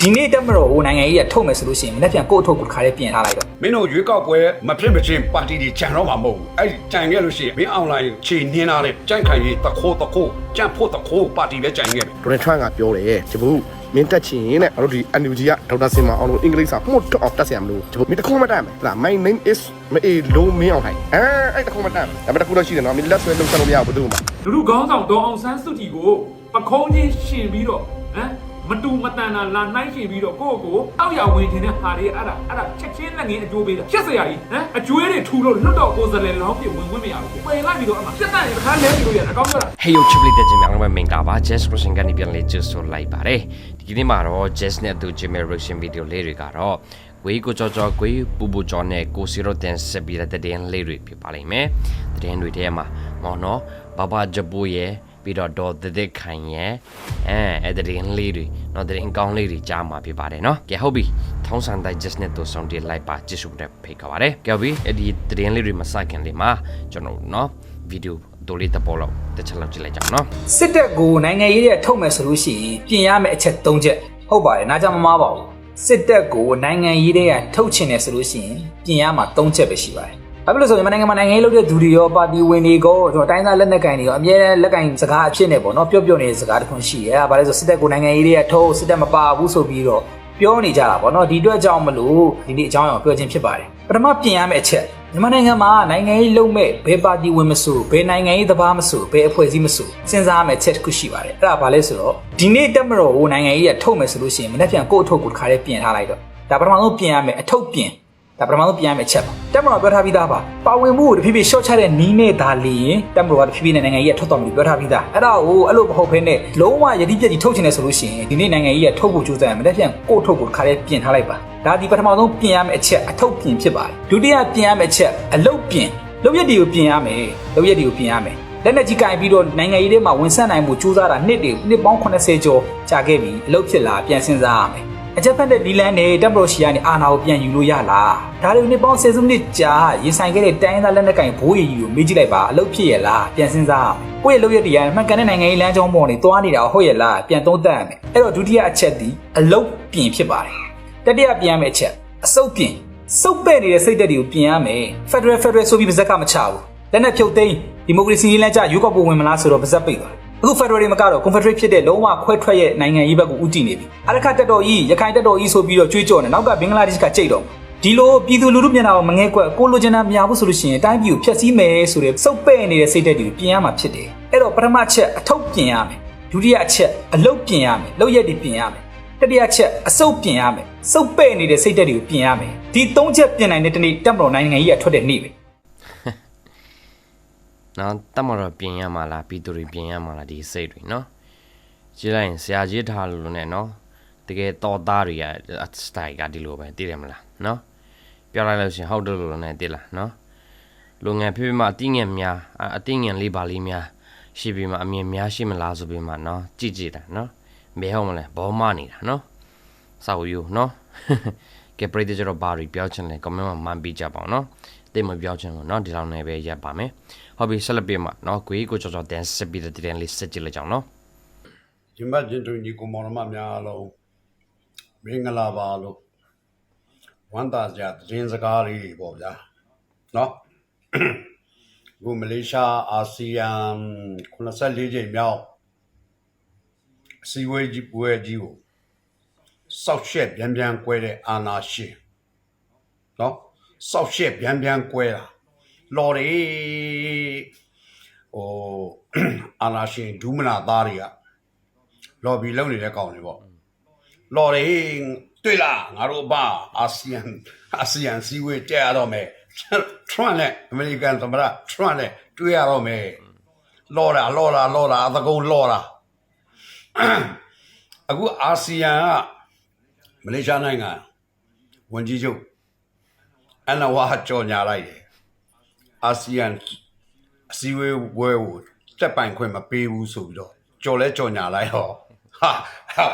ဒီနေ့တက်မတော်ဟိုနိုင်ငံကြီးကထုတ်မယ်ဆိုလို့ရှိရင်မနေ့ပြန်ကိုယ့်အထုပ်ကိုတစ်ခါလေးပြင်ထားလိုက်တော့မင်းတို့ရွေးကောက်ပွဲမဖြစ်မချင်းပါတီတွေကြံတော့မှာမဟုတ်ဘူးအဲ့ဒီကြံခဲ့လို့ရှိရင်မင်းအွန်လိုင်းခြေနှင်းလာတဲ့ကြံ့ခိုင်ရေးတခိုးတခိုးကြံ့ဖို့တခိုးပါတီပဲကြံခဲ့ပြီဒေါ်နယ်ထရန့်ကပြောတယ်ဂျပူမင်းတက်ချင်ရင်တဲ့ငါတို့ဒီ NUG ကဒေါက်တာစင်မအောင်လို့အင်္ဂလိပ်စာမှုတ်တော့အောင်တက်ဆရာမလို့ဂျပူမင်းတခုမှတ်တတ်မယ်ဟလာ my name is မအေလုံးမင်းအောင်ထိုင်အဲအဲ့တခုမှတ်တတ်မယ်ဒါပေမဲ့တခုတော့ရှိတယ်နော်မင်းလက်ဆွဲလုံးဆက်လို့မရဘူးဘယ်သူမှလူလူကောင်းဆောင်ဒေါ်အောင်ဆန်းစုကြည်ကိုပခုံးချင်းရှင်ပြီးတော့ဟမ် မတူမတန်တာလာနှိုင်းရှင်ပြီးတော့ကိုယ့်ကိုအောက်ရဝင်ခြင်းတဲ့ဟာတွေအဲ့ဒါအဲ့ဒါချက်ချင်းလက်ငင်းအကျိုးပေးတာချက်စရာကြီးဟမ်အကျွေးတွေထူလို့လွတ်တော့ကိုယ်စလဲလောင်းပြဝင်ဝင်မရဘူးပယ်လိုက်ပြီးတော့အမှပြတ်တတ်ရင်တစ်ခါလဲပြီးလို့ရအကောင်းပြောတာ Hey yo ချစ်ပလီတဲ့ဂျင်များလည်းမင်္ဂလာပါ Jazz Russian ကနေပြန်လေးကြိုဆိုလိုက်ပါတယ်ဒီနေ့မှာတော့ Jazz နဲ့အတူ Jimmy Russian video လေးတွေကတော့ဝေးကိုကြောကြောကွေးပူပူကြောနဲ့ကိုစီရိုတန်ဆက်ပြီးတဲ့တဲ့င်းလေးတွေဖြစ်ပါလိမ့်မယ်တဲ့င်းတွေထဲမှာမော်နော်ဘဘဂျပူရဲ့ ပြီးတော့ဒေါ်တဲ့တဲ့ခိုင်ရဲ့အဲအဲ့တဲ့င်းလေးတွေနော်တဲ့င်းကောင်းလေးတွေကြားမှာဖြစ်ပါတယ်နော်ကဲဟုတ်ပြီထုံးစံတိုင်း Jazz နဲ့တူဆောင်တင်လိုက်ပါကြည့်စုတဲ့ဖိတ်ခါပါတယ်ကဲဟုတ်ပြီအဲ့ဒီတဲ့င်းလေးတွေမစခင်လေးမှာကျွန်တော်နော်ဗီဒီယိုဒိုလေးတစ်ပေါ်လောက်တစ်ချက်လောက်ကြည့်လိုက်ကြအောင်နော်စစ်တပ်ကိုနိုင်ငံရေးရဲ့ထုတ်မယ်ဆိုလို့ရှိရင်ပြင်ရမယ့်အချက်၃ချက်ဟုတ်ပါတယ်နားကြမမားပါဘူးစစ်တပ်ကိုနိုင်ငံရေးတဲ့ကထုတ်ချင်တယ်ဆိုလို့ရှိရင်ပြင်ရမှာ၃ချက်ပဲရှိပါတယ် ဘာဖြစ်လို့ဆိုရင်မြန်မာနိုင်ငံမှာနိုင်ငံရေးလုပ်တဲ့သူတွေရောပါတီဝင်တွေကောကျွန်တော်တိုင်းသားလက်နက်ကိုင်တွေရောအများနဲ့လက်ကင်စကားအဖြစ်နဲ့ပေါ့နော်ပြောပြောနေတဲ့စကားတစ်ခုရှိရဲအဲဒါဘာလဲဆိုစစ်တပ်ကိုနိုင်ငံရေးတွေကထုတ်စစ်တပ်မပါဘူးဆိုပြီးတော့ပြောနေကြတာပေါ့နော်ဒီအတွက်ကြောင့်မလို့ဒီနေ့အကြောင်းအရာကိုပြောခြင်းဖြစ်ပါတယ်ပထမပြင်ရမယ့်အချက်မြန်မာနိုင်ငံမှာနိုင်ငံရေးလုပ်မဲ့ဘယ်ပါတီဝင်မဆိုဘယ်နိုင်ငံရေးသဘာမဆိုဘယ်အဖွဲ့အစည်းမဆိုစဉ်းစားရမယ့်အချက်တစ်ခုရှိပါတယ်အဲ့ဒါဘာလဲဆိုတော့ဒီနေ့တက်မတော်ဟိုနိုင်ငံရေးကထုတ်မယ်ဆိုလို့ရှိရင်မနေ့ပြန်ကိုယ့်အထုပ်ကိုတစ်ခါလေးပြင်ထားလိုက်တော့ဒါပထမဆုံးပြင်ရမယ်အထုပ်ပြင် ဒါပထမဆုံးပြင်ရမယ့်အချက်ပါတက်မတော်ပြောထားပြီးသားပါပါဝင်မှုကိုတဖြည်းဖြည်းရှော့ချတဲ့နီးနဲ့ဒါလျင်တက်မတော်ကတဖြည်းဖြည်းနဲ့နိုင်ငံရေးကထုတ်တော်မူပြောထားပြီးသားအဲ့ဒါကိုအဲ့လိုမဟုတ်ဘဲနဲ့လုံးဝယတိပြက်ကြီးထုတ်ချင်တယ်ဆိုလို့ရှိရင်ဒီနေ့နိုင်ငံရေးကထုတ်ဖို့ကြိုးစားရင်မနေ့ပြန်ကိုယ့်အထုပ်ကိုတစ်ခါလေးပြင်ထားလိုက်ပါဒါဒီပထမဆုံးပြင်ရမယ့်အချက်အထုပ်ပြင်ဖြစ်ပါတယ်ဒုတိယပြင်ရမယ့်အချက်အလုတ်ပြင်လုပ်ရက်တွေကိုပြင်ရမယ်လုပ်ရက်တွေကိုပြင်ရမယ်လက်နက်ကြီးကင်ပြီးတော့နိုင်ငံရေးထဲမှာဝင်ဆက်နိုင်မှုစူးစမ်းတာနှစ်တွေနှစ်ပေါင်း80ကျော်ကြာခဲ့ပြီအလုပ်ဖြစ်လာပြန်စဉ်းစားရမယ် အချက်ဖက်တဲ့ဒီလန်နဲ့တပ်မတော်ရှီကနေအာဏာကိုပြန်ယူလို့ရလားဒါတွေနှစ်ပေါင်း10စုနှစ်ကြာရင်ဆိုင်ခဲ့တဲ့တိုင်းသားလက်နက်ကင်ဘိုးရီကြီးကိုမေးကြည့်လိုက်ပါအလုပ်ဖြစ်ရလားပြန်စဉ်းစားရမယ်ကိုယ့်ရဲ့လုပ်ရက်တွေကမှန်ကန်တဲ့နိုင်ငံရေးလမ်းကြောင်းပေါ်နေသွားနေတာဟုတ်ရဲ့လားပြန်သုံးသပ်ရမယ်အဲ့တော့ဒုတိယအချက်ဒီအလုပ်ပြင်ဖြစ်ပါတယ်တတိယပြင်ရမယ့်အချက်အစုပ်ပြင်စုပ်ပဲ့နေတဲ့စိတ်သက်တွေကိုပြင်ရမယ် Federal Federal ဆိုပြီးပါဇက်ကမချဘူးလက်နက်ဖြုတ်သိမ်းဒီမိုကရေစီရေးလမ်းကျရွေးကောက်ပွဲဝင်မလားဆိုတော့ပါဇက်ပိတ်သွားတယ် အခု Federal တွေမကတော့ Confederate ဖြစ်တဲ့လုံးဝခွဲထွက်ရဲ့နိုင်ငံရေးဘက်ကိုဥတည်နေပြီအရခတက်တော်ကြီးရခိုင်တက်တော်ကြီးဆိုပြီးတော့ကြွေးကြော်နေနောက်ကဘင်္ဂလားဒေ့ရှ်ကကြိတ်တော့ဒီလိုပြည်သူလူထုမျက်နှာကိုမငဲကွက်ကိုလိုချင်တာမရဘူးဆိုလို့ရှိရင်တိုင်းပြည်ကိုဖျက်ဆီးမယ်ဆိုတဲ့စုပ်ပဲ့နေတဲ့စိတ်သက်တွေကိုပြင်ရမှာဖြစ်တယ်အဲ့တော့ပထမချက်အထုပ်ပြင်ရမယ်ဒုတိယချက်အလုတ်ပြင်ရမယ်လုပ်ရက်တွေပြင်ရမယ်တတိယချက်အစုပ်ပြင်ရမယ်စုပ်ပဲ့နေတဲ့စိတ်သက်တွေကိုပြင်ရမယ်ဒီသုံးချက်ပြင်နိုင်တဲ့တနေ့တက်မတော်နိုင်ငံကြီးကထွက်တဲ့နေ့ပဲ နော်တတ်မတော့ပြင်ရမှာလားပြီးသူတွေပြင်ရမှာလားဒီစိတ်တွေနော်ကြည့်လိုက်ရင်ဆရာကြီးထားလို့နဲ့နော်တကယ်တော်သားတွေကစတိုင်ကဒီလိုပဲသိတယ်မလားနော်ပြောလိုက်လို့ရှရင်ဟုတ်တယ်လို့လည်းသိလားနော်လူငယ်ဖြစ်ပြီးမှအတိငယ်များအအတိငယ်လေးပါလေးများရှိပြီးမှအမြင်များရှိမလားဆိုပြီးမှနော်ကြည့်ကြည့်တာနော်မဲဟုတ်မလဲဘောမနေတာနော်စောက်ယူနော်ကဲပရိသတ်ကျတော့ဘာတွေပြောချင်လဲ comment မှာမှန်ပြီးကြပါအောင်နော် တိတ်မပြောချင်ဘူးနော်ဒီလောက်နဲ့ပဲရပ်ပါမယ်ဟုတ်ပြီဆက်လက်ပြမှာနော်ကိုကြီးကိုကြော်ကြော်တန်းဆက်ပြီးတဲ့တန်းလေးဆက်ကြည့်လိုက်ကြအောင်နော် ဂျင်ဘတ်ဂျင်တူညီကိုမောင်နှမများအားလုံးမင်္ဂလာပါလို့ဝမ်းသာကြသတင်းစကားလေးတွေပေါ့ဗျာเนาะအခုမလေးရှားအာဆီယံ94ချိန်မြောက်အစည်းအဝေးကြီးပွဲကြီးကိုစောက်ရှက်ပြန်ပြန်ကွဲတဲ့အာနာရှင်เนาะ စောက်ရှက်ပြန်ပြန်ကွဲတာလော်ရီဟိုအာနာရှင်ဒူးမနာသားတွေကလော်ဘီလုပ်နေတဲ့ကောင်တွေပေါ့လော်တွေတွေ့လားငါတို့အဘအာဆီယံအာဆီယံစီဝေးတက်ရတော့မယ်ထရန့်နဲ့အမေရိကန်သမ္မတထရန့်နဲ့တွေ့ရတော့မယ်လော်တာလော်တာလော်တာအသကုံလော်တာအခုအာဆီယံကမလေးရှားနိုင်ငံဝန်ကြီးချုပ် အန်နဝါကြော်ညာလိုက်တယ်အာဆီယံအစည်းအဝေးဝဲကိုတက်ပိုင်ခွင့်မပေးဘူးဆိုပြီးတော့ကြော်လဲကြော်ညာလိုက်တော့ဟာဟာ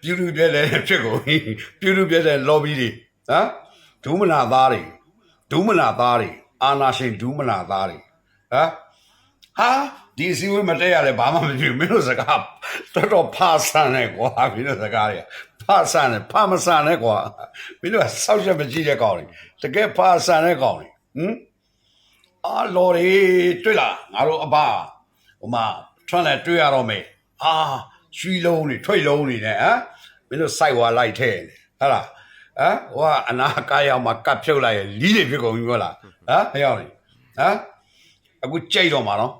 ပြူလူပြဲလဲဖြစ်ကုန်ပြီပြူလူပြဲတဲ့ lobby တွေဟမ်ဒူးမနာသားတွေဒူးမနာသားတွေအာနာရှင်ဒူးမနာသားတွေဟမ်ဟာဒီအစည်းအဝေးမတက်ရလဲဘာမှမဖြစ်ဘူးမင်းတို့စကားတော်တော်ဖာဆန်နေကွာမင်းတို့စကားတွေကဖ ဆန်တယ်ဖာမဆန်နဲ့ကွာမင်းတို့ကစောက်ချက်မကြည့်တဲ့ကောင်တွေတကယ်ဖာဆန်တဲ့ကောင်တွေဟင်အာလော်ရီတွေ့လားငါတို့အဘဟိုမှာထွက်လဲတွေ့ရတော့မယ်အာရွှီလုံးတွေထွိတ်လုံးတွေနဲ့ဟမ်မင်းတို့စိုက်ဝါလိုက်ထဲနေဟဟလားဟမ်ဟိုကအနာကားရောက်မှာကတ်ဖြုတ်လိုက်ရလီးတွေဖြစ်ကုန်ပြီမဟုတ်လားဟမ်ဟဲ့ရောက်နေဟမ်အခုကြိတ်တော့မှာနော်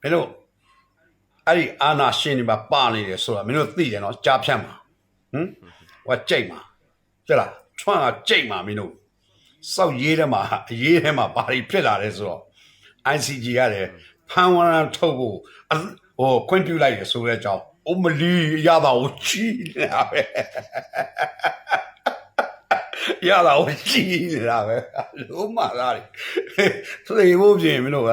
မင်းတို့အဲ့ဒီအာနာရှင်တွေမှာပါနေတယ်ဆိုတာမင်းတို့သိတယ်နော်ကြားဖြတ်မှာ ဟမ်ဟိုကကြိတ်မှာကြလားထွန်းကကြိတ်မှာမင်းတို့စောက်ရေးထဲမှာအရေးထဲမှာဘာတွေဖြစ်လာလဲဆိုတော့ ICG ရတယ်ဖန်ဝရန်ထုတ်ဖို့အဟိုခွင့်ပြုလိုက်ရဆိုတဲ့အကြောင်းအမလီရတာကိုချီးနေတာပဲရတာကိုချီးနေတာပဲလုံးမသားတွေသိဖို့ပြင်မင်းတို့က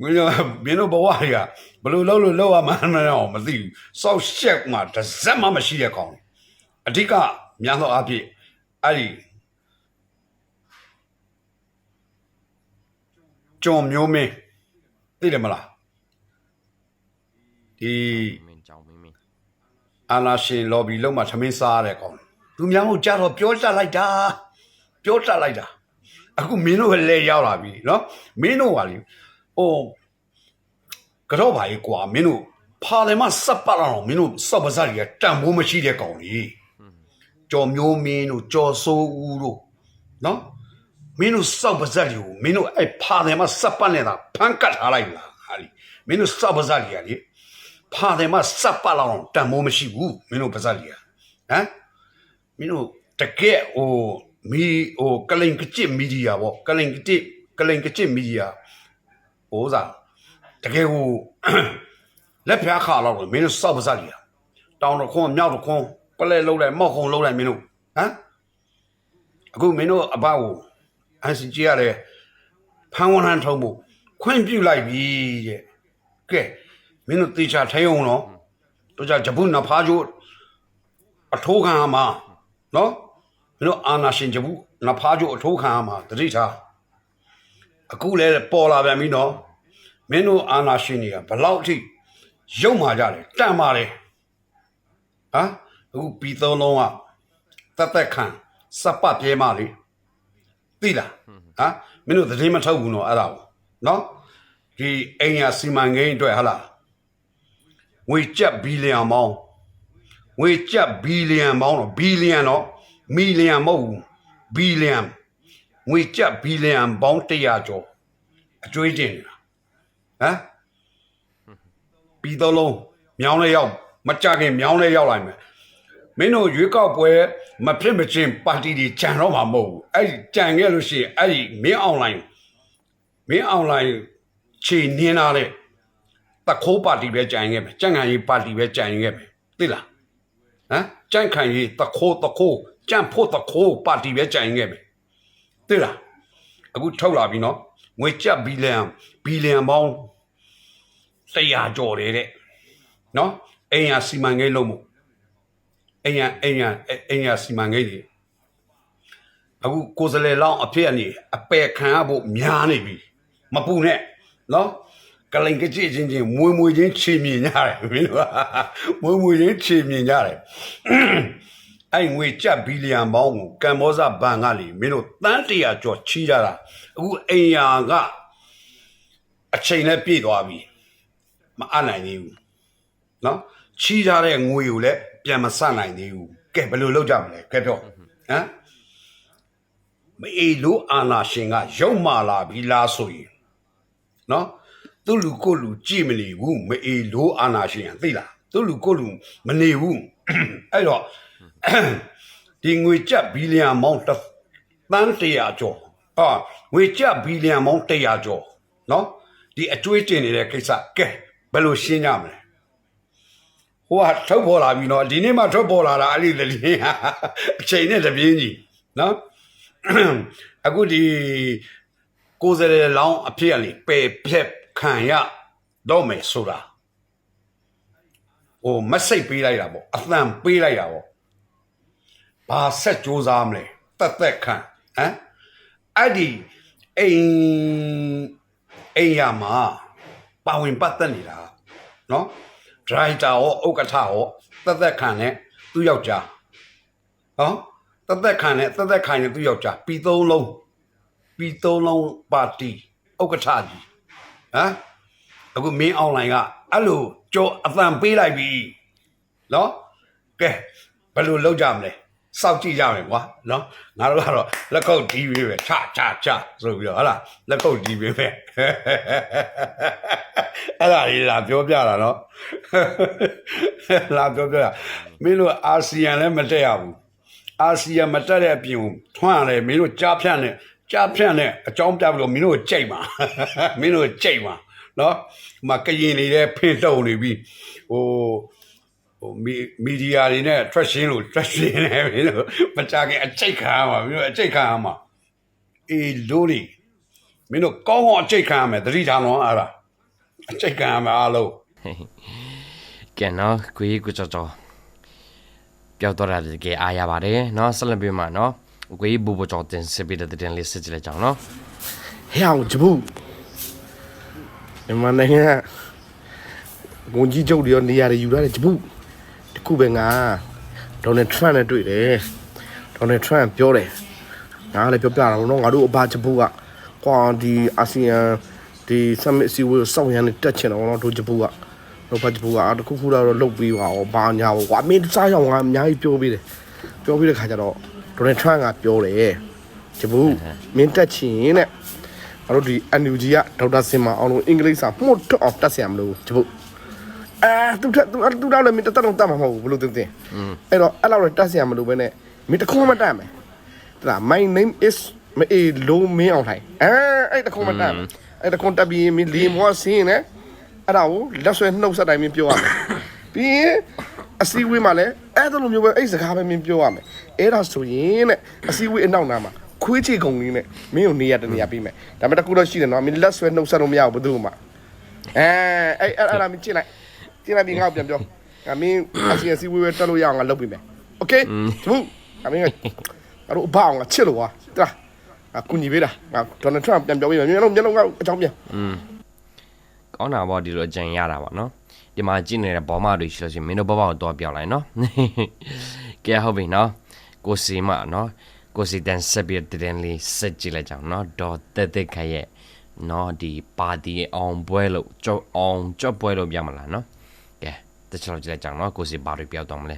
မင်းတို့မင်းတို့ဘဝတွေက ဘယ်လိုလုပ်လို့လုပ်ရမှန်းမတော့မသိဘူးစောက်ရှက်မှာတစ်စက်မှမရှိတဲ့ကောင်အဓိကများသောအားဖြင့်အဲ့ဒီကြုံမျိုးမင်းသိတယ်မလားဒီအာလာရှင် lobby လုံးမှာသမင်းစားရတဲ့ကောင်သူများကိုကြတော့ပြောတတ်လိုက်တာပြောတတ်လိုက်တာအခုမင်းတို့လည်းရောက်လာပြီနော်မင်းတို့ကလေဟို ကတော့ပါလေကွာမင်းတို့ဖာတယ်မစပ်ပတ်အောင်မင်းတို့စောက်ပါးစားတွေကတန်ဖိုးမရှိတဲ့ကောင်ကြီးကြော်မျိုးမင်းတို့ကြော်ဆိုးဦးတို့နော်မင်းတို့စောက်ပါးစားတွေကိုမင်းတို့အဲ့ဖာတယ်မစပ်ပတ်နေတာဖန်ကတ်ထားလိုက်လားဟာလီမင်းတို့စောက်ပါးစားတွေကလေဖာတယ်မစပ်ပတ်အောင်တန်ဖိုးမရှိဘူးမင်းတို့ပါးစားတွေကဟမ်မင်းတို့တကယ်ဟိုမီဟိုကလိန်ကချစ်မီဒီယာပေါ့ကလိန်ကချစ်ကလိန်ကချစ်မီဒီယာဟိုစား တကယ်ကိုလက်ဖျားခါတော့မင်းတို့စောက်ပါစားကြီးတောင်းတော့ခွန်းမြောက်တော့ခွန်းပလဲလုံးလိုက်မောက်ခုံလုံးလိုက်မင်းတို့ဟမ်အခုမင်းတို့အဘကိုအန်စီကြီးရတယ်ဖန်ဝန်ဟန်ထုံးဖို့ခွင့်ပြုလိုက်ပြီတဲ့ကဲမင်းတို့တေချာထိုင်အောင်နော်တို့ကြဂျပုနဖားကျိုးအထိုးခံမှာနော်မင်းတို့အာနာရှင်ဂျပုနဖားကျိုးအထိုးခံမှာတတိထားအခုလဲပေါ်လာပြန်ပြီနော် မင်းတို့အာနာရှင်တွေကဘလောက်အထိရုပ်မာကြတယ်တန်ပါတယ်ဟာအခုဘီသုံးလုံးကတက်တက်ခံစပ်ပတ်ပြဲမလေးသိလားဟာမင်းတို့သတင်းမထုတ်ဘူးနော်အဲ့ဒါကိုနော်ဒီအိမ်ရစီမံကိန်းအတွက်ဟလားငွေကျပ်ဘီလီယံပေါင်းငွေကျပ်ဘီလီယံပေါင်းတော့ဘီလီယံတော့မီလီယံမဟုတ်ဘူးဘီလီယံငွေကျပ်ဘီလီယံပေါင်း100ကျော်အကျွေးတင်နေတာ ဟမ်ပြီးတော့လုံးမြောင်းလဲရောက်မကြခင်မြောင်းလဲရောက်လိုက်မယ်မင်းတို့ရွေးကောက်ပွဲမဖြစ်မချင်းပါတီတွေကြံတော့မှာမဟုတ်ဘူးအဲ့ဒီကြံခဲ့လို့ရှိရင်အဲ့ဒီမင်းအွန်လိုင်းမင်းအွန်လိုင်းခြေနင်းလာတဲ့တခိုးပါတီပဲကြံခဲ့မယ်ကြံ့ခံရေးပါတီပဲကြံခဲ့မယ်သိလားဟမ်ကြံ့ခံရေးတခိုးတခိုးကြံ့ဖို့တခိုးပါတီပဲကြံခဲ့မယ်သိလားအခုထုတ်လာပြီနော် ငွေကျပ်ဘီလီယံဘီလီယံပေါင်း100ကျော်တယ်တဲ့နော်အိမ်ရစီမံကိန်းလုံးမှုအိမ်ရအိမ်ရအိမ်ရစီမံကိန်းတွေအခုကိုယ်စလဲလောင်းအဖြစ်အနေအပယ်ခံရဖို့များနေပြီမပူနဲ့နော်ကလိန်ကကြည့်ချင်းချင်းမွေမွေချင်းချေမြင်ကြတယ်မင်းတို့ကမွေမွေချင်းချေမြင်ကြတယ် အဲ့ငွေကြက်ဘီလီယံပေါင်းကိုကမ္ဘောဇဘဏ်ကလေမင်းတို့တန်းတရာကျော်ချီးကြတာအခုအိမ်ယာကအချိန်နဲ့ပြည့်သွားပြီမအပ်နိုင်သေးဘူးနော်ချီးထားတဲ့ငွေကိုလည်းပြန်မဆနိုင်သေးဘူးကဲဘယ်လိုလုပ်ကြမလဲကဲတော့ဟမ်မအေးလို့အာနာရှင်ကရုံမာလာပြီလားဆိုရင်နော်သူ့လူကိုလူကြည့်မနေဘူးမအေးလို့အာနာရှင်ကသိလားသူ့လူကိုလူမနေဘူးအဲ့တော့ ဒီငွေကျပ်ဘီလီယံမောင်းတစ်တန်းတရာကျော်အာငွေကျပ်ဘီလီယံမောင်းတရာကျော်နော်ဒီအကျွေးတင်နေတဲ့ကိစ္စကဲဘယ်လိုရှင်းကြမလဲဟိုကထုတ်ပေါ်လာပြီနော်ဒီနေ့မှထုတ်ပေါ်လာတာအဲ့ဒီလေလေးဟာအချိန်နဲ့တပြင်းကြီးနော်အခုဒီကိုယ်စရဲလောင်းအဖြစ်အလေပယ်ဖြက်ခံရတော့မယ်ဆိုတာဟိုမစိတ်ပေးလိုက်တာပေါ့အသံပေးလိုက်တာပေါ့ ဘာဆက်ကြိုးစားမလဲတက်တက်ခံဟမ်အဲ့ဒီအိမ်အိမ်ရမှာပါဝင်ပတ်သက်နေတာနော်ဒရိုက်တာရောဥက္ကဋ္ဌရောတက်တက်ခံနဲ့သူ့ယောက်ျားဟောတသက်ခံနဲ့တသက်ခံနဲ့သူ့ယောက်ျားပြီးသုံးလုံးပြီးသုံးလုံးပါတီဥက္ကဋ္ဌကြီးဟမ်အခုမင်းအွန်လိုင်းကအဲ့လိုကြောအတန်ပေးလိုက်ပြီနော်ကဲဘယ်လိုလုပ်ကြမလဲ စောက်ကြည့်ကြမယ်ကွာနော်ငါတို့ကတော့လက်ခုပ်တီးပေးပဲချချချဆိုပြီးတော့ဟတ်လားလက်ခုပ်တီးပေးပဲအဲ့ဒါလေးလာပြောပြတာနော်လာပြောပြတာမင်းတို့အာဆီယံလည်းမတက်ရဘူးအာဆီယံမတက်တဲ့အပြင်ကိုထွန်းရတယ်မင်းတို့ကြားဖြန့်နဲ့ကြားဖြန့်နဲ့အကြောင်းပြပြီးတော့မင်းတို့ကိုကြိတ်ပါမင်းတို့ကိုကြိတ်ပါနော်ဟိုမှာကရင်နေတဲ့ဖင်တုံနေပြီဟို ဟိုမီမီဒီယာတွေနဲ့ traction လို့ traction နဲ့မင်းတို့မကြခင်အကျိတ်ခံရမှာမင်းတို့အကျိတ်ခံရမှာအေးလို့လေမင်းတို့ကောင်းအောင်အကျိတ်ခံရမယ်သတိထားတော့အဲ့ဒါအကျိတ်ခံရမှာအားလုံးကဲနော်ကိုကြီးကိုကြောကြောပြောတော့တာတကယ်အားရပါတယ်နော်ဆက်လက်ပြီးမှနော်ကိုကြီးဘူဘူကြောတင်စပီတဲ့တင်လေးစစ်ကြည့်လိုက်ကြအောင်နော်ဟဲ့အောင်ဂျပူမြန်မာနိုင်ငံကဝန်ကြီးချုပ်တွေရောနေရာတွေယူထားတယ်ဂျပူတ ခုပဲငါဒေါ်နယ်ထရန့်နဲ့တွေ့တယ်ဒေါ်နယ်ထရန့်ပြောတယ်ငါလည်းပြောပြတာတော့ငါတို့အဘဂျပူကကွာဒီအာဆီယံဒီ summit စီဝေးစောင့်ရမ်းနေတက်ချင်တော့တော့တို့ဂျပူကတော့ဘာဂျပူကတခုခုတော့လုတ်ပြီးပါဩဘာညာဘောကွာမင်းစားရောက်ငါအများကြီးပြောပြီးတယ်ပြောပြီးတဲ့ခါကျတော့ဒေါ်နယ်ထရန့်ကပြောတယ်ဂျပူမင်းတက်ချင်တဲ့ငါတို့ဒီ NUG ကဒေါက်တာစင်မအောင်လို့အင်္ဂလိပ်စာမှုတ်တော့အောင်တက်ဆရာမလို့ဒီဘုတ် အဲသူထသူသူတော့လည်းမင်းတက်တော့တက်မှာမဟုတ်ဘူးဘလို့သိသိအဲ့တော့အဲ့လောက်လည်းတက်ဆရာမလို့ပဲနဲ့မင်းတခုမှမတက်မယ်တလား my name is မအေလုံးမင်းအောင်ထိုင်အဲအဲ့တခုမှတက်မယ်အဲ့တခုတက်ပြီးမင်းလီမွားစင်းနဲ့အဲ့ဒါကိုလက်ဆွဲနှုတ်ဆက်တိုင်းမင်းပြောရမယ်ပြီးရင်အစည်းအဝေးမှာလည်းအဲ့ဒါလိုမျိုးပဲအဲ့စကားပဲမင်းပြောရမယ်အဲ့ဒါဆိုရင်တဲ့အစည်းအဝေးအနောက်နားမှာခွေးချေကုံလေးနဲ့မင်းကိုနေရတနေရပြီးမယ်ဒါပေမဲ့တခုတော့ရှိတယ်နော်မင်းလက်ဆွဲနှုတ်ဆက်လို့မရဘူးဘယ်သူမှအဲအဲ့အဲ့အဲ့ဒါမင်းကြည့်လိုက် ကြည့်လိုက်ပြီးငါ့ကိုပြန်ပြောငါမင်းအစီအစီဝေးဝေးတက်လို့ရအောင်ငါလုပ်ပြီးမယ်โอเคသူအမင်းကအဲ့တော့ဘာအောင်ငါချစ်လို့ဟာတလားအကူညီပေးတာငါဒေါ်နယ်ထရန့်ပြန်ပြောပြီးမယ်မျက်လုံးမျက်လုံးကအကြောင်းပြန် ကောင်းတာပေါ့ဒီလိုအကြံရတာပေါ့နော်ဒီမှာကြည့်နေတဲ့ဘောမတွေရှိလို့ရှိရင်မင်းတို့ဘောဘောကိုတော့ပြောင်းလိုက်နော်ကဲဟုတ်ပြီနော်ကိုစီမနော်ကိုစီတန်ဆက်ပြီးတင်လေးစစ်ကြည့်လိုက်ကြအောင်နော်ဒေါ်တက်တက်ခရဲ့နော်ဒီပါတီအောင်ပွဲလို့ကြောက်အောင်ကြောက်ပွဲလို့ပြောင်းမလားနော်ကဲ တချို့လောက်ကြည့်လိုက်ကြအောင်နော်ကိုစီဘာတွေပြောက်တော့မလဲ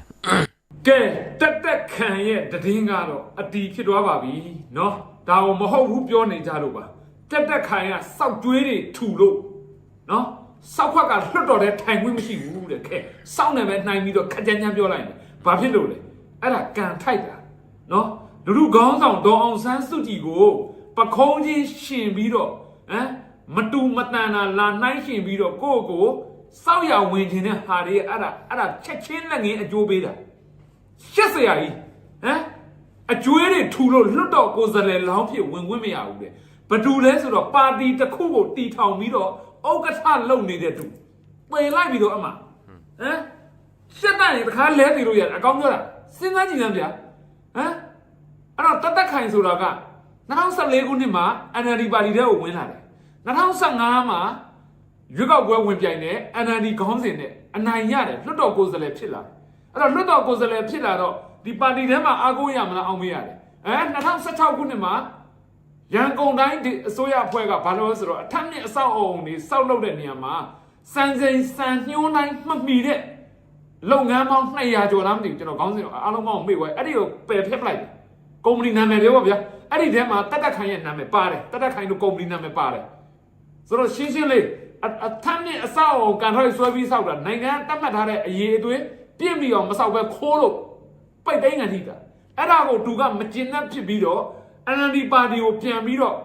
ကဲတက်တက်ခံရဲ့တည်င်းကတော့အတီဖြစ်သွားပါပြီနော်ဒါကိုမဟုတ်ဘူးပြောနေကြလို့ပါတက်တက်ခံကစောက်ကျွေးတွေထူလို့နော်စောက်ခွက်ကလွတ်တော်တဲ့ထိုင်ခွင့်မရှိဘူးတဲ့ခဲစောက်နေပဲနှိုင်းပြီးတော့ခက်ကြမ်းကြမ်းပြောလိုက်တယ်ဘာဖြစ်လို့လဲအဲ့ဒါကန်ထိုက်တာနော်လူလူခေါင်းဆောင်ဒေါ်အောင်ဆန်းစုကြည်ကိုပခုံးချင်းရှင်ပြီးတော့ဟမ်မတူမတန်တာလာနှိုင်းရှင်ပြီးတော့ကိုယ့်ကိုယ် စောက်ရဝင်ခြင်းတဲ့ဟာတွေအဲ့ဒါအဲ့ဒါချက်ချင်းလက်ငင်းအကျိုးပေးတာရှက်စရာကြီးဟမ်အကျွေးတွေထူလို့လွတ်တော့ကိုယ်စားလှယ်လောင်းဖြစ်ဝင်ခွင့်မရဘူးတဲ့ဘသူလဲဆိုတော့ပါတီတစ်ခုကိုတီထောင်ပြီးတော့ဥက္ကဋ္ဌလုပ်နေတဲ့သူပယ်လိုက်ပြီးတော့အမဟမ်ရှက်တန်ရင်တခါလဲတည်လို့ရတယ်အကောင်းပြောတာစဉ်းစားကြည့်စမ်းဗျာဟမ်အဲ့တော့တတ်တက်ခိုင်ဆိုတာက2014ခုနှစ်မှာ NLD ပါတီထဲကိုဝင်လာတယ်2015မှာ ရွေးကောက်ပွဲဝင်ပြိုင်တဲ့ NLD ခေါင်းစဉ်နဲ့အနိုင်ရတယ်လွတ်တော်ကိုယ်စားလှယ်ဖြစ်လာတယ်အဲ့တော့လွတ်တော်ကိုယ်စားလှယ်ဖြစ်လာတော့ဒီပါတီထဲမှာအားကိုးရမလားအောင်မရတယ်အဲ2016ခုနှစ်မှာရန်ကုန်တိုင်းဒီအစိုးရအဖွဲ့ကဘာလို့လဲဆိုတော့အထက်မြင့်အဆောက်အအုံတွေစောက်လုပ်တဲ့နေရာမှာစံစိန်စံညှိုးတိုင်းမှတ်မိတဲ့လုပ်ငန်းပေါင်း200ကျော်လားမသိဘူးကျွန်တော်ခေါင်းစဉ်အားလုံးပေါင်းမေ့သွားအဲ့ဒီကိုပယ်ဖျက်ပလိုက်တယ်ကုမ္ပဏီနာမည်တွေပေါ့ဗျာအဲ့ဒီထဲမှာတက်တက်ခိုင်ရဲ့နာမည်ပါတယ်တက်တက်ခိုင်တို့ကုမ္ပဏီနာမည်ပါတယ်ဆိုတော့ရှင်းရှင်းလေး အအထမ်းနဲ့အဆောက်အအုံကန်ထရိုက်ဆွဲပြီးဆောက်တာနိုင်ငံတတ်မှတ်ထားတဲ့အရေးအသွေးပြင့်ပြီးအောင်မဆောက်ပဲခိုးလို့ပိတ်သိမ်းခံထိတာအဲ့ဒါကိုသူကမကျင်တတ်ဖြစ်ပြီးတော့ NLD ပါတီကိုပြန်ပြီးတော့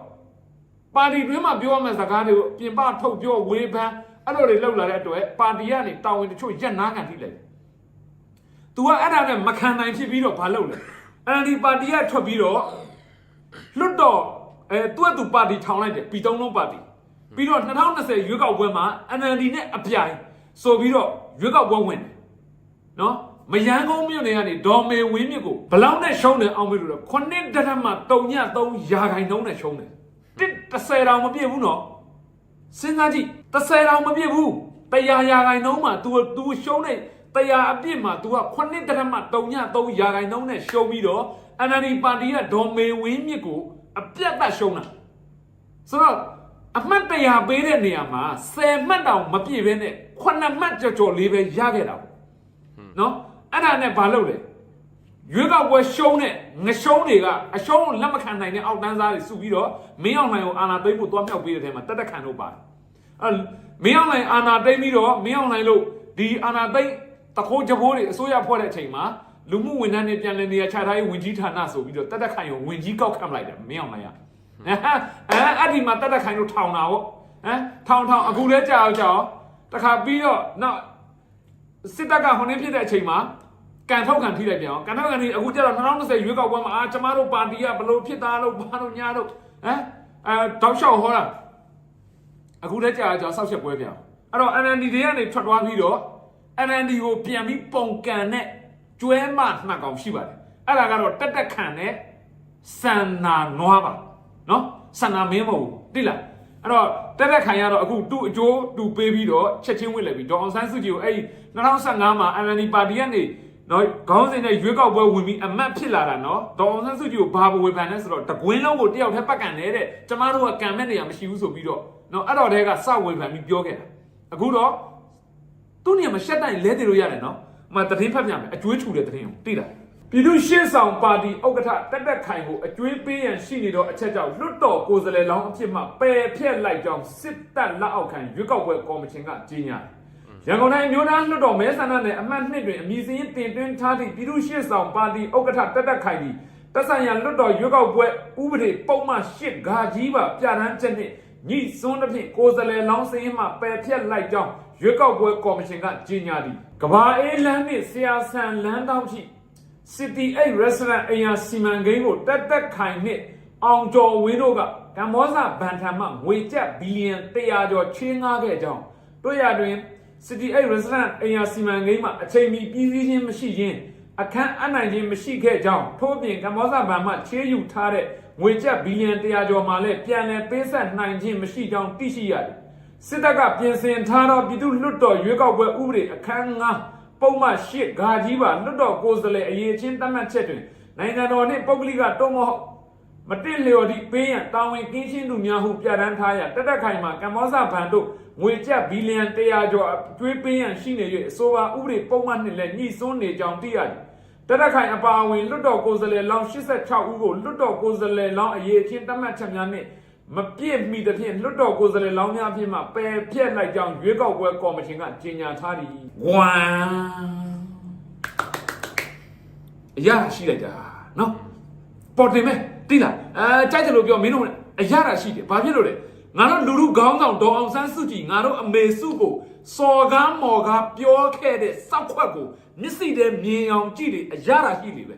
ပါတီတွင်းမှာပြောရမယ့်စကားတွေကိုပြင်ပထုတ်ပြောဝေဖန်အဲ့လိုတွေလောက်လာတဲ့အတွက်ပါတီကနေတာဝန်တချို့ရက်နာခံထိလိုက်တယ်။ तू ကအဲ့ဒါနဲ့မခံနိုင်ဖြစ်ပြီးတော့ဘာလုပ်လဲ NLD ပါတီကထွက်ပြီးတော့လွတ်တော့အဲသူ့အတူပါတီထောင်လိုက်တယ်ပြည်သုံးလုံးပါတီ ပြီးတော့2020ရွေးကောက်ပွဲမှာ NLD နဲ့အပြိုင်ဆိုပြီးတော့ရွေးကောက်ပွဲဝင်တယ်နော်မယန်းကုန်းမြို့နယ်ကနေဒေါ်မေဝင်းမြစ်ကိုဘယ်လောက်နဲ့ရှုံးတယ်အောင်မေလို့တော့ခုနှစ်တရမှ3ည3ရာခိုင်နှုန်းနဲ့ရှုံးတယ်တစ်30တောင်မပြည့်ဘူးနော်စဉ်းစားကြည့်30တောင်မပြည့်ဘူးတရားရာခိုင်နှုန်းမှာ तू तू ရှုံးတဲ့ တရားအပြစ်မှာ तू က9တရမ3.3ရာခိုင်နှုန်းနဲ့ရှုံးပြီးတော့ NLD ပါတီကဒေါ်မေဝင်းမြစ်ကိုအပြတ်သက်ရှုံးတာဆိုတော့ အမှတ်တရာပေးတဲ့နေရာမှာ10မှတ်တောင်မပြည့်ဘဲနဲ့9မှတ်ကြော်ကြော်လေးပဲရခဲ့တာပေါ့နော်အဲ့ဒါနဲ့ဘာလုပ်လဲရွေးကောက်ပွဲရှုံးတဲ့ငရှုံးတွေကအရှုံးကိုလက်မခံနိုင်တဲ့အောက်တန်းသားတွေစုပြီးတော့မင်းအောင်လှိုင်ကိုအာဏာသိမ်းဖို့တွားမြောက်ပေးတဲ့ထဲမှာတက်တက်ခံလို့ပါတယ်အဲ့မင်းအောင်လှိုင်အာဏာသိမ်းပြီးတော့မင်းအောင်လှိုင်လို့ဒီအာဏာသိမ်းတခိုးကြဘိုးတွေအစိုးရဖွဲ့တဲ့အချိန်မှာလူမှုဝန်ထမ်းတွေပြန်လည်နေရာချထားရေးဝင်ကြီးဌာနဆိုပြီးတော့တက်တက်ခံရုံဝင်ကြီးကောက်ခံလိုက်တယ်မင်းအောင်လှိုင်က အဲအဲ့ဒီမှာတက်တက်ခိုင်တို့ထောင်တာပေါ့ဟမ်ထောင်ထောင်အခုလဲကြာအောင်ကြာအောင်တခါပြီးတော့နောက်စစ်တပ်ကဟိုနေ့ဖြစ်တဲ့အချိန်မှာကန်ထုတ်ကန်ထိလိုက်ပြန်အောင်ကန်ထုတ်ကန်ထိအခုကျတော့2020ရွေးကောက်ပွဲမှာအာကျမတို့ပါတီကဘလို့ဖြစ်သားလို့ဘာလို့ညာလို့ဟမ်အဲတောက်လျှောက်ဟောတာအခုလဲကြာအောင်ကြာဆောက်ချက်ပွဲပြန်အောင်အဲ့တော့ NND တွေကနေထွက်သွားပြီးတော့ NND ကိုပြန်ပြီးပုံကန်နဲ့ကျွဲမနှက်ကောင်ရှိပါတယ်အဲ့ဒါကတော့တက်တက်ခံနဲ့စန္နာနွားပါ နော်ဆန္ဒမင်းမဟုတ်ဘူးတိလားအဲ့တော့တက်တက်ခိုင်ရတော့အခုသူ့အကျိုးသူပေးပြီးတော့ချက်ချင်းဝင်လိုက်ပြီးဒေါအောင်ဆန်းစုကြည်ကိုအဲ့ဒီ2015မှာ NLD ပါတီကနေနော်ခေါင်းစဉ်နဲ့ရွေးကောက်ပွဲဝင်ပြီးအမတ်ဖြစ်လာတာနော်ဒေါအောင်ဆန်းစုကြည်ကိုဘာဘဝေဖန်လဲဆိုတော့တကွင်းလုံးကိုတယောက်တည်းပတ်ကန်နေတဲ့ကျမတို့ကကံမဲ့နေရမရှိဘူးဆိုပြီးတော့နော်အဲ့တော့တည်းကစဝေဖန်ပြီးပြောခဲ့တာအခုတော့သူ့နေရာမှာရှက်တိုင်းလဲတည်လို့ရတယ်နော်။မတည်င်းဖတ်ပြမယ်အကျွေးထူတဲ့တည်င်းကိုသိလား။ ပြည်သူ့ရှေ့ဆောင်ပါတီဥက္ကဋ္ဌတက်တက်ခိုင်ကိုအကျွေးပေးရန်ရှိနေတော့အချက်ကြောင့်လွတ်တော်ကိုယ်စားလှယ်လောင်းအဖြစ်မှပယ်ဖျက်လိုက်ကြောင်းစစ်တပ်လက်အောက်ခံရွေးကောက်ပွဲကော်မရှင်ကကြေညာတယ်။ရန်ကုန်တိုင်းမြို့သားလွတ်တော်မဲဆန္ဒနယ်အမှတ်2တွင်အမည်စရင်းတင်သွင်းထားသည့်ပြည်သူ့ရှေ့ဆောင်ပါတီဥက္ကဋ္ဌတက်တက်ခိုင်သည်တက်ဆိုင်ရာလွတ်တော်ရွေးကောက်ပွဲဥပဒေပုံမှန်၈ဂါကြီးပါပြဋ္ဌာန်းချက်နှင့်ညှိစွန်းသဖြင့်ကိုယ်စားလှယ်လောင်းစရင်းမှပယ်ဖျက်လိုက်ကြောင်းရွေးကောက်ပွဲကော်မရှင်ကကြေညာသည်ကဘာအေးလမ်းနှင့်ဆရာဆန်လမ်းတောင်းရှိ City 8 Restaurant အရာစီမံကိန်းကိုတက်တက်ခိုင်နှင့်အောင်ကျော်ဝင်းတို့ကကမ္ဘောဇဘန်ထံမှငွေကျပ်ဘီလီယံ100ကျော်ချေးငှားခဲ့ကြောင်းတွေ့ရတွင် City 8 Restaurant အရာစီမံကိန်းမှာအချိန်မီပြည်စည်းခြင်းမရှိခြင်းအခန်းအနိုင်ခြင်းမရှိခဲ့ကြောင်းထို့ပြင်ကမ္ဘောဇဘန်မှချေးယူထားတဲ့ငွေကျပ်ဘီလီယံ100ကျော်မှလည်းပြန်လည်ပေးဆက်နိုင်ခြင်းမရှိကြောင်းသိရှိရတယ်စစ်တပ်ကပြင်ဆင်ထားသောပြည်သူ့လွှတ်တော်ရွေးကောက်ပွဲဥပဒေအခန်း9 ပုံမှန်၈ဂါကြီးပါလွှတ်တော်ကိုယ်စားလှယ်အရေးချင်းသတ်မှတ်ချက်တွင်နိုင်ငံတော်နှင့်ပုဂ္ဂလိကတုံးမဟုတ်မတင်လျော်သည့်ပေးရန်တာဝန်ကင်းရှင်းသူများဟုပြဋ္ဌာန်းထားရတက်တက်ခိုင်မှာကမ္ဘောဇဘဏ်တို့ငွေကျပ်ဘီလီယံ100ကျော်အကျွေးပေးရန်ရှိနေ၍အဆိုပါဥပဒေပုံမှန်နှင့်လည်းညှိစွန်းနေကြောင်းသိရသည်တက်တက်ခိုင်အပါအဝင်လွတ်တော်ကိုယ်စားလှယ်လောင်း86ဦးကိုလွတ်တော်ကိုယ်စားလှယ်လောင်းအရေးအချင်းသတ်မှတ်ချက်များနှင့် မပြည့်မီသဖြင့်လွတ်တော်ကိုယ်စားလှယ်လောင်းများအဖြစ်မှပယ်ဖျက်လိုက်ကြောင်းရွေးကောက်ပွဲကော်မရှင်ကကြေညာထားသည်ဝမ်အရာရှိလိုက်တာနော်ပေါ်တင်မဲ့တိလားအဲကြိုက်တယ်လို့ပြောမင်းတို့အရတာရှိတယ်ဘာဖြစ်လို့လဲငါတို့လူလူခေါင်းဆောင်ဒေါ်အောင်ဆန်းစုကြည်ငါတို့အမေစုကိုစော်ကားမော်ကားပြောခဲ့တဲ့စောက်ခွက်ကိုမျက်စိထဲမြင်အောင်ကြည့်တယ်အရတာရှိတယ်ပဲ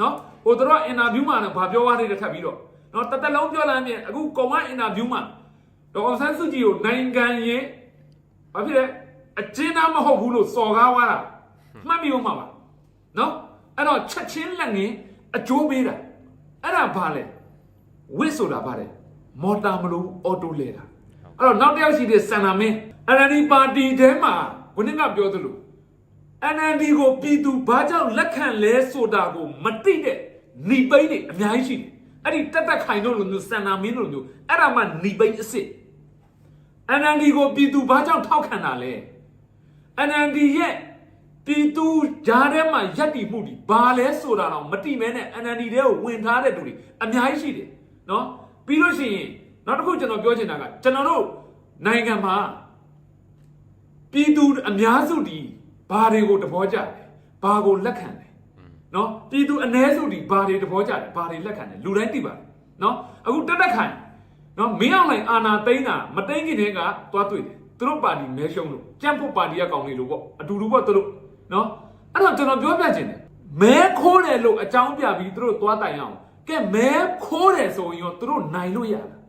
နော်ဟိုတို့ကအင်တာဗျူးမှာတော့ဘာပြောသွားသေးတယ်ထပ်ပြီးတော့ နော်တသက်လုံးပြောလာမြင်အခုကောင်မအင်တာဗျူးမှာဒေါ်အောင်ဆန်းစုကြည်ကိုနိုင်ငံရေးဘာဖြစ်လဲအကျဉ်းသားမဟုတ်ဘူးလို့စော်ကားသွားတာမှတ်မိအောင်မှာပါနော်အဲ့တော့ချက်ချင်းလက်ငင်းအကျိုးပေးတာအဲ့ဒါဘာလဲဝစ်ဆိုတာဘာလဲမော်တာမလို့အော်တိုလဲတာအဲ့တော့နောက်တစ်ယောက်ရှိတဲ့စန္ဒမင်း NLD ပါတီထဲမှာခုနကပြောသလို NLD ကိုပြည်သူဘာကြောင့်လက်ခံလဲဆိုတာကိုမသိတဲ့หนีပိန်းတွေအများကြီးရှိတယ် အဲ့ဒီတက်တက်ခိုင်တို့လိုမျိုးစန္ဒမင်းတို့လိုမျိုးအဲ့ဒါမှหนีပိန်းအစ်စ် NLD ကိုပြည်သူဘာကြောင့်ထောက်ခံတာလဲ NLD ရဲ့ပြည်သူကြားထဲမှာယက်တီမှုဒီဘာလဲဆိုတာတော့မတိမဲနဲ့ NLD တဲကိုဝင်ထားတဲ့သူတွေအများကြီးရှိတယ်နော်ပြီးလို့ရှိရင်နောက်တစ်ခုကျွန်တော်ပြောချင်တာကကျွန်တော်တို့နိုင်ငံမှာပြည်သူအများစုဒီဘာတွေကိုတဘောကြတယ်ဘာကိုလက်ခံတယ် နော်ပြည်သူအ ਨੇ စုဒီဘာတွေတဘောကြတယ်ဘာတွေလက်ခံတယ်လူတိုင်းသိပါတယ်နော်အခုတက်တက်ခိုင်နော်မင်းအောင်လှိုင်အာနာသိန်းတာမသိန်းခင်တည်းကသွားတွေ့တယ်သူတို့ပါတီမဲရှုံးလို့ကြံ့ဖို့ပါတီကကောင်းနေလို့ပေါ့အတူတူပေါ့သူတို့နော်အဲ့တော့ကျွန်တော်ပြောပြချင်တယ်မဲခိုးတယ်လို့အကြောင်းပြပြီးသူတို့သွားတိုင်အောင်ကဲမဲခိုးတယ်ဆိုရင်ရောသူတို့နိုင်လို့ရလား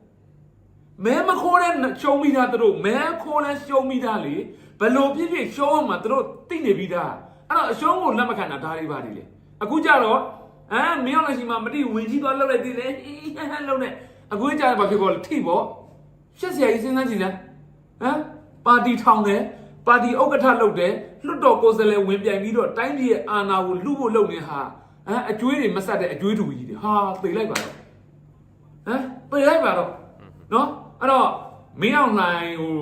မဲမခိုးတဲ့ရှုံးမိတာသူတို့မဲခိုးတဲ့ရှုံးမိတာလေဘယ်လို့ဖြစ်ဖြစ်ရှုံးအောင်မှာသူတို့သိနေပြီးသားအဲ့တော့အရှုံးကိုလက်မခံတာဒါတွေပါလေ အခုကြတော့ဟမ်မင်းအောင်လည်းရှိမှမတိဝင်ကြီးသွားလှုပ်လိုက်သေးတယ်ဟီးဟမ်လှုပ်နေအခုကြတော့ဘာဖြစ်ပေါ်လဲထိပေါ့ရှက်စရာကြီးစဉ်းစားကြည့်စမ်းဟမ်ပါတီထောင်တယ်ပါတီဥက္ကဋ္ဌလုပ်တယ်လွှတ်တော်ကိုယ်စားလှယ်ဝင်ပြိုင်ပြီးတော့တိုင်းပြည်ရဲ့အာဏာကိုလူဖို့လုပ်နေဟာဟမ်အကျွေးတွေမဆက်တဲ့အကျွေးတူကြီးတွေဟာသိလိုက်ပါတော့ဟမ်သိလိုက်ပါတော့နော်အဲ့တော့မင်းအောင်နိုင်ဟို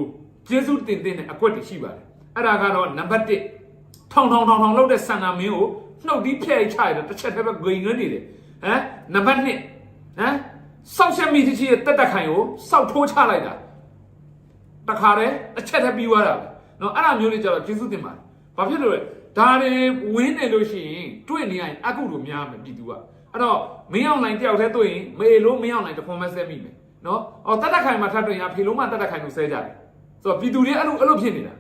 ကျေးဇူးတင်တင်တဲ့အကွက်တွေရှိပါတယ်အဲ့ဒါကတော့နံပါတ်1ထောင်ထောင်ထောင်ထောင်လုပ်တဲ့ဆန္ဒမင်းကို နှုတ်ဒီဖျက်ချရတော့တစ်ချက်တည်းပဲဂိန်ငင်းနေတယ်ဟမ်နံပါတ်1ဟမ်စောက်ချက်မိတိချီရဲ့တက်တက်ခိုင်ကိုစောက်ထိုးချလိုက်တာတခါတည်းတစ်ချက်တည်းပြီးသွားတာပဲနော်အဲ့ဒါမျိုးလေးကြတော့ကျေးဇူးတင်ပါတယ်ဘာဖြစ်လို့လဲဒါတွေဝင်းနေလို့ရှိရင်တွေ့နေရရင်အကုတို့များမယ်ပြည်သူကအဲ့တော့မင်းအောင်လိုင်းတယောက်တည်းတွေ့ရင်မေလို့မင်းအောင်လိုင်းတစ်ခွန်မဲ့ဆဲမိမယ်နော်အော်တက်တက်ခိုင်မှာထပ်တွေ့ရင်ဖေလုံးမှာတက်တက်ခိုင်ကိုဆဲကြတယ်ဆိုတော့ပြည်သူတွေအဲ့လိုအဲ့လိုဖြစ်နေတာ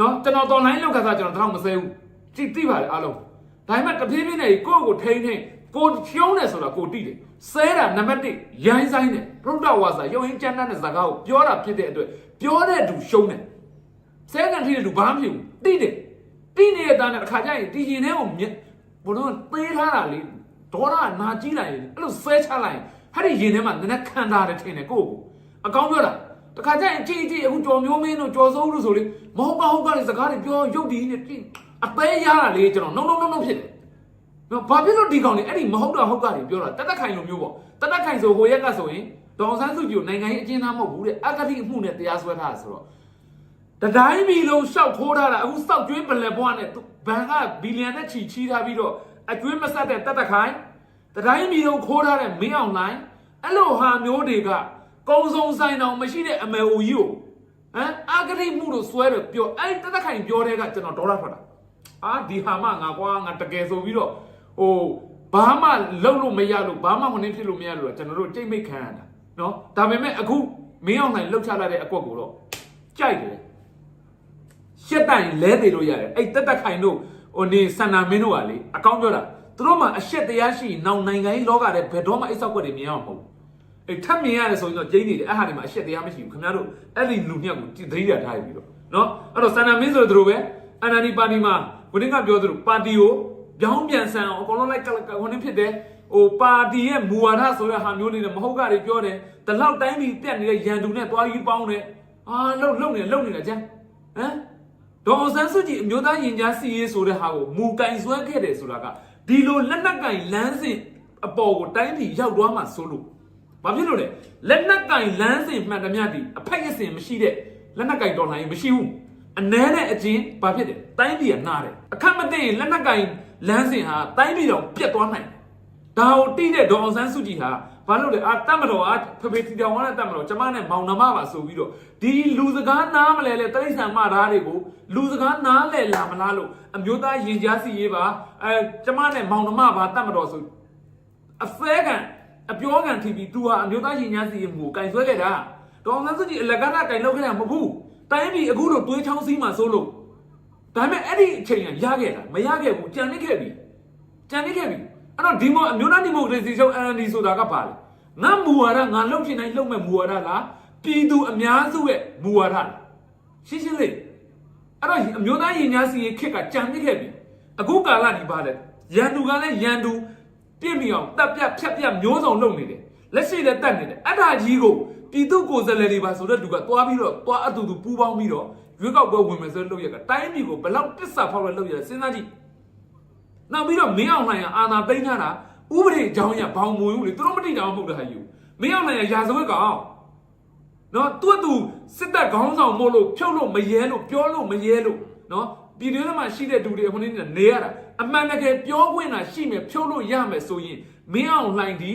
နော်ကျွန်တော် online လောက်ကစားကျွန်တော်တော့မဆဲဘူးတိတိပါလေအားလုံး ဒါပေမဲ့တဖြည်းဖြည်းနဲ့ကိုယ့်ကိုထိန်းထိန်းကိုရှုံးတယ်ဆိုတာကိုတိတယ်ဆဲတာနံပါတ်1ရိုင်းဆိုင်တယ်ဘုဒ္ဓဝါစာရုံရင်းကျမ်းတဲ့စကားကိုပြောတာဖြစ်တဲ့အတွက်ပြောတဲ့သူရှုံးတယ်ဆဲကန်ထိတဲ့လူဘာမှမဖြစ်ဘူးတိတယ်တိနေတဲ့သားနဲ့တစ်ခါကျရင်ဒီရင်ထဲကိုမြက်ဘုံတော့သေးထားတာလေဒေါရနာကြီးလိုက်ရင်အဲ့လိုဆဲချလိုက်ရင်ဟာဒီရင်ထဲမှာနည်းနည်းခံတာတယ်ထင်တယ်ကိုယ့်ကိုအကောင်းပြောတာတစ်ခါကျရင်ကြည့်ကြည့်အခုကြော်မျိုးမင်းတို့ကြော်စိုးလို့ဆိုလေမဟုတ်ပါဟုတ်ပါလေစကားတွေပြောရုပ်ဒီနဲ့တိ အသေးရတာလေကျွန်တော်နှုံနှုံနှုံနှုံဖြစ်တယ်နော်ဘာဖြစ်လို့ဒီကောင်လေအဲ့ဒီမဟုတ်တာဟုတ်တာတွေပြောတာတတ်တတ်ခိုင်လိုမျိုးပေါ့တတ်တတ်ခိုင်ဆိုဟိုရက်ကဆိုရင်ဒေါအောင်ဆန်းစုကြည်ကိုနိုင်ငံရေးအကျဉ်းသားမဟုတ်ဘူးတဲ့အကတိအမှုနဲ့တရားစွဲထားတာဆိုတော့တတိုင်းမီလုံးရှောက်ခိုးထားတာအခုစောက်ကျွင်းပလက်ဘွားနဲ့ဘန်ကဘီလီယံနဲ့ချီချီးထားပြီးတော့အကျွင်းမဆက်တဲ့တက်တခိုင်တတိုင်းမီလုံးခိုးထားတဲ့မင်းအောင်လိုင်းအဲ့လိုဟာမျိုးတွေကကုံစုံဆိုင်တောင်မရှိတဲ့အမေအိုကြီးကိုဟမ်အာဂရိမှုလို့စွဲတယ်ပြောအဲ့တက်တခိုင်ပြောတဲ့ကကျွန်တော်ဒေါ်လာထွက်တာ အာဒီဟာမငါကွာငါတကယ်ဆိုပြီးတော့ဟိုဘာမှလုံလို့မရလို့ဘာမှမနှင်းဖြစ်လို့မရလို့ကျွန်တော်တို့ကြိတ်မိတ်ခံရတာနော်ဒါပေမဲ့အခုမင်းအောင်လိုင်းလှုပ်ချလာတဲ့အကွက်ကိုတော့ကြိုက်တယ်ရှက်တိုင်လဲသေးလို့ရတယ်အဲ့တက်တက်ခိုင်တို့ဟိုနေဆန္ဒမင်းတို့ကလေအကောင်းပြောတာသူတို့မှအရှက်တရားရှိရင်နောင်နိုင်ငံကြီးလောကထဲဘယ်တော့မှအိတ်ဆောက်ွက်တွေမြင်အောင်မဟုတ်ဘူးအဲ့ထပ်မြင်ရတယ်ဆိုရင်တော့ကျင်းနေတယ်အဲ့ဟာတွေမှာအရှက်တရားမရှိဘူးခင်ဗျားတို့အဲ့ဒီလူမြတ်ကိုသတိရထားပြီးတော့နော်အဲ့တော့ဆန္ဒမင်းဆိုတို့ပဲအန်အန်ဒီပါတီမှာ ဘုရင်ကပြောသလိုပါတီကိုပြောင်းပြန်ဆန်အောင်အကုန်လုံးလိုက်ကလကဟိုနေဖြစ်တယ်ဟိုပါတီရဲ့မူဝါဒဆိုရဟာမျိုးနေတယ်မဟုတ်ကတွေပြောတယ်တလောက်တိုင်းပြီးတက်နေတဲ့ရန်သူနဲ့သွားကြီးပေါင်းတယ်အာလှုပ်လှုပ်နေလှုပ်နေတာကြမ်းဟမ်ဒေါ်အောင်ဆန်းစုကြည်အမျိုးသားရင်ကြားစီရေးဆိုတဲ့ဟာကိုမူကင်ဆွဲခဲ့တယ်ဆိုတာကဒီလိုလက်နက်ကင်လမ်းစဉ်အပေါ်ကိုတိုင်းပြည်ရောက်သွားမှဆိုလို့ဘာဖြစ်လို့လဲလက်နက်ကင်လမ်းစဉ်မှန်သမျှဒီအဖက်အစင်မရှိတဲ့လက်နက်ကင်တော်လှန်ရေးမရှိဘူး အနည်းနဲ့အချင်းဘာဖြစ်တယ်တိုင်းပြည်ကနားတယ်အခက်မသိရင်လက်နက်ကင်လမ်းစဉ်ဟာတိုင်းပြည်တော်ပြတ်သွားနိုင်တယ်ဒါကိုတိတဲ့ဒေါ်အောင်ဆန်းစုကြည်ဟာဘာလို့လဲအာတတ်မတော်အာဖဖေတီတောင်ဝါနဲ့တတ်မတော်ကျမနဲ့မောင်နှမပါဆိုပြီးတော့ဒီလူစကားနားမလဲလေတိရစ္ဆာန်မသားတွေကိုလူစကားနားလဲလာမလားလို့အမျိုးသားရင်ကြားစီရေးပါအဲကျမနဲ့မောင်နှမပါတတ်မတော်ဆိုအဖဲကန်အပြောကန်ထီပြီး तू ဟာအမျိုးသားရင်ကြားစီရေးမှုကိုကင်ဆွဲခဲ့တာဒေါ်အောင်ဆန်းစုကြည်အလကားကကင်လောက်ခဲ့တာမဟုတ်ဘူး တိုင်းပြည်အခုလိုတွေးချောင်းစည်းမှဆိုလို့ဒါပေမဲ့အဲ့ဒီအချိန်ကရခဲ့တာမရခဲ့ဘူးကြံနေခဲ့ပြီကြံနေခဲ့ပြီအဲ့တော့ဒီမိုအမျိုးသားဒီမိုကရေစီချုပ် NLD ဆိုတာကပါလေငါမူဝါဒငါလှုပ်ချင်တိုင်းလှုပ်မဲ့မူဝါဒလားပြည်သူအများစုရဲ့မူဝါဒလားရှင်းရှင်းလေးအဲ့တော့အမျိုးသားရင်ညာစီရဲ့ခက်ကကြံနေခဲ့ပြီအခုကာလဒီပါလေရန်သူကလည်းရန်သူပြင့်မြောင်တပ်ပြတ်ဖြတ်ပြတ်မျိုးစုံလုပ်နေတယ်လက်ရှိလည်းတက်နေတယ်အဲ့ဒါကြီးကို ပြည်သူကိုယ်စားလှယ်တွေပါဆိုတော့သူကသွားပြီးတော့သွားအတူတူပူးပေါင်းပြီးတော့ရွေးကောက်ပွဲဝင်မယ်ဆိုလို့လုပ်ရကတိုင်းပြည်ကိုဘယ်လောက်တစ္ဆာဖောက်လဲလုပ်ရစဉ်းစားကြည့်နောက်ပြီးတော့မင်းအောင်လှိုင်ကအာနာသိမ်းထားတာဥပဒေအကြောင်းအရဘောင်မွေဘူးလေသူတို့မတိတောင်မဟုတ်တဲ့ဟာယူမင်းအောင်လှိုင်ကရာဇဝတ်ကောင်နော်သူကသူစစ်တပ်ခေါင်းဆောင်မို့လို့ဖြုတ်လို့မရဲလို့ပြောလို့မရဲလို့နော်ပြည်တွင်းမှာရှိတဲ့သူတွေဟိုနေ့နေရတာအမှန်တကယ်ပြောခွင့်တာရှိမယ်ဖြုတ်လို့ရမယ်ဆိုရင်မင်းအောင်လှိုင်ဒီ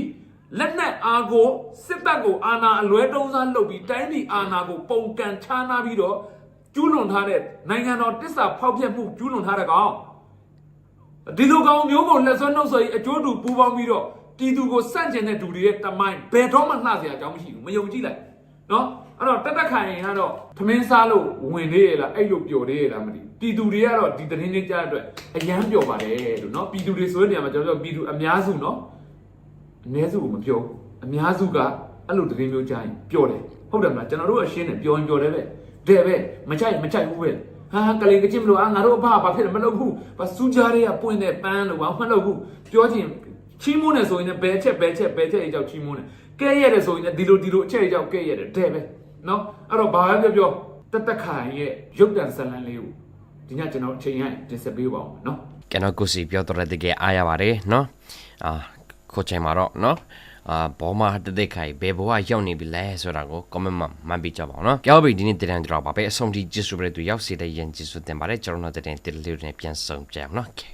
လက်နက်အားကိုစစ်တပ်ကိုအာဏာအလွဲတုံးစားလုပ်ပြီးတိုင်းပြည်အာဏာကိုပုံကန်ချားနာပြီးတော့ကျူးလွန်ထားတဲ့နိုင်ငံတော်တစ္ဆာဖောက်ဖျက်မှုကျူးလွန်ထားတဲ့ကောင်ဒီလိုကောင်မျိုးကိုလက်စွဲနှုတ်ဆွဲအကျိုးတူပူပေါင်းပြီးတော့ပြည်သူကိုစန့်ကျင်တဲ့သူတွေရဲ့တမိုင်းဘယ်တော့မှနှစရာအကြောင်းမရှိဘူးမယုံကြည်လိုက်နော်အဲ့တော့တက်တက်ခိုင်ရင်ကတော့သမင်းစားလို့ဝင်သေးရလားအဲ့လိုပျော်သေးရလားမသိဘူးပြည်သူတွေကတော့ဒီသတင်းလေးကြားတဲ့အတွက်အယမ်းပျော်ပါတယ်လို့နော်ပြည်သူတွေဆိုတဲ့နေရာမှာကျွန်တော်တို့ပြည်သူအများစုနော် အနည်းစုကိုမပြောအများစုကအဲ့လိုသတင်းမျိုးကြားရင်ပျော်တယ်ဟုတ်တယ်မလားကျွန်တော်တို့အရှင်းတယ်ပျော်ရင်ပျော်တယ်ပဲတယ်ပဲမချိုက်မချိုက်ဘူးပဲဟာကလေးကချင်းမလို့အာငါတို့အဖကဘာဖြစ်လဲမလုပ်ဘူးဘာစူးကြတဲ့ကပွင့်တဲ့ပန်းလို့ဘာမှမလုပ်ဘူးပြောချင်ချီးမွမ်းတယ်ဆိုရင်လည်းဘယ်ချက်ဘယ်ချက်ဘယ်ချက်အကြောက်ချီးမွမ်းတယ်ကဲရတယ်ဆိုရင်လည်းဒီလိုဒီလိုအချက်အကြောက်ကဲရတယ်တဲ့ပဲနော်အဲ့တော့ဘာပဲပြောပြောတသက်ခိုင်ရဲ့ရုပ်တံဇလန်လေးကိုဒီညကျွန်တော်အချိန်ရတင်ဆက်ပေးပါအောင်နော်ကျွန်တော်ကိုစီပြောတော်တဲ့တကယ်အားရပါတယ်နော်အာ ခိုချိန်မှာတော့နော်အာဘောမတသက်ခိုင်ဘယ်ဘဝရောက်နေပြီလဲဆိုတာကို comment မှာမှတ်ပေးကြပါအောင်နော်ကြောက်ပြီဒီနေ့တည်တန်းကြတော့ပါပဲအဆုံးထိကျေးဇူးပဲသူရောက်စေတဲ့ရင်ကျေးဇူးတင်ပါတယ်ကျွန်တော်တို့တည်တန်းတည်လေးတွေနဲ့ပြန်ဆုံကြအောင်နော် okay